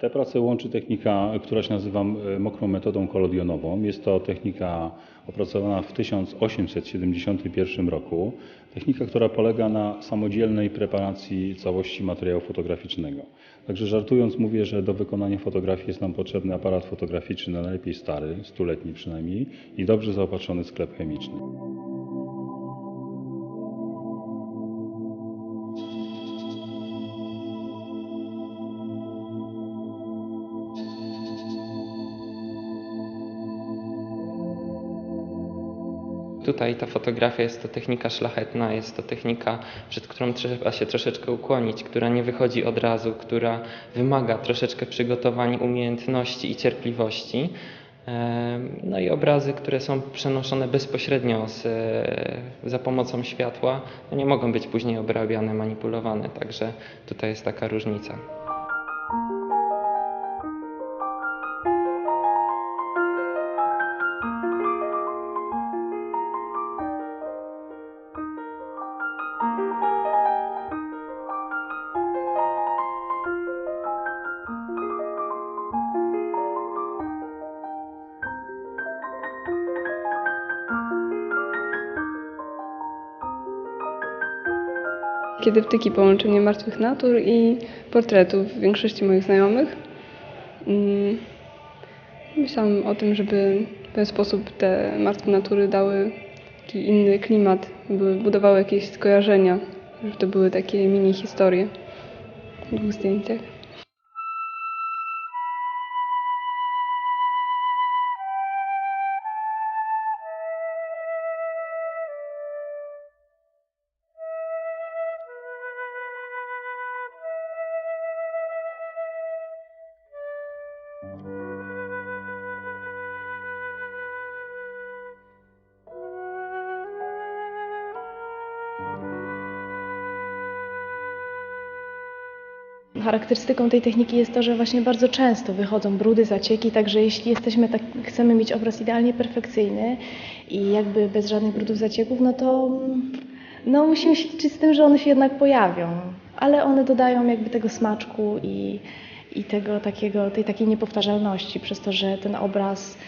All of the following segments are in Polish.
Te prace łączy technika, która się nazywa e, mokrą metodą kolodionową. Jest to technika opracowana w 1871 roku. Technika, która polega na samodzielnej preparacji całości materiału fotograficznego. Także żartując mówię, że do wykonania fotografii jest nam potrzebny aparat fotograficzny, najlepiej stary, stuletni przynajmniej i dobrze zaopatrzony sklep chemiczny. Tutaj ta fotografia jest to technika szlachetna, jest to technika, przed którą trzeba się troszeczkę ukłonić, która nie wychodzi od razu, która wymaga troszeczkę przygotowań, umiejętności i cierpliwości. No i obrazy, które są przenoszone bezpośrednio z, e, za pomocą światła, no nie mogą być później obrabiane, manipulowane, także tutaj jest taka różnica. Kiedy wtyki połączenie martwych natur i portretów większości moich znajomych. Mm, Myślałam o tym, żeby w ten sposób te martwe natury dały taki inny klimat, były, budowały jakieś skojarzenia, żeby to były takie mini historie w dwóch zdjęciach. Charakterystyką tej techniki jest to, że właśnie bardzo często wychodzą brudy, zacieki, także jeśli jesteśmy tak, chcemy mieć obraz idealnie perfekcyjny i jakby bez żadnych brudów, zacieków, no to no musimy się liczyć z tym, że one się jednak pojawią, ale one dodają jakby tego smaczku i, i tego takiego, tej takiej niepowtarzalności, przez to, że ten obraz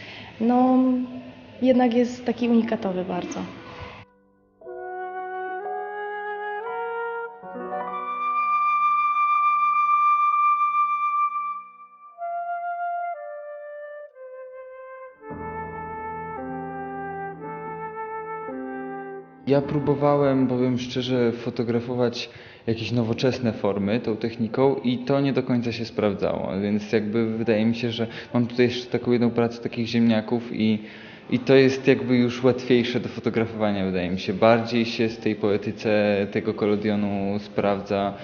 no jednak jest taki unikatowy bardzo. Ja próbowałem, powiem szczerze, fotografować jakieś nowoczesne formy tą techniką i to nie do końca się sprawdzało, więc jakby wydaje mi się, że mam tutaj jeszcze taką jedną pracę takich ziemniaków i, i to jest jakby już łatwiejsze do fotografowania, wydaje mi się. Bardziej się z tej poetyce tego kolodionu sprawdza,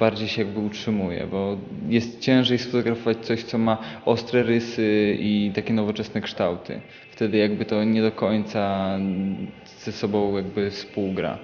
bardziej się jakby utrzymuje, bo jest ciężej sfotografować coś, co ma ostre rysy i takie nowoczesne kształty. Wtedy jakby to nie do końca ze sobą jakby współgra.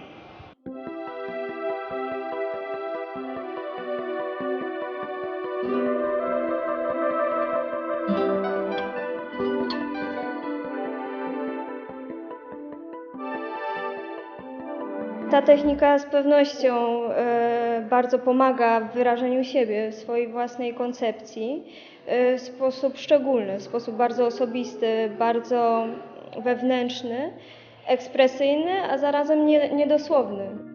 Ta technika z pewnością e, bardzo pomaga w wyrażeniu siebie, swojej własnej koncepcji e, w sposób szczególny, w sposób bardzo osobisty, bardzo wewnętrzny, ekspresyjny, a zarazem nie, niedosłowny.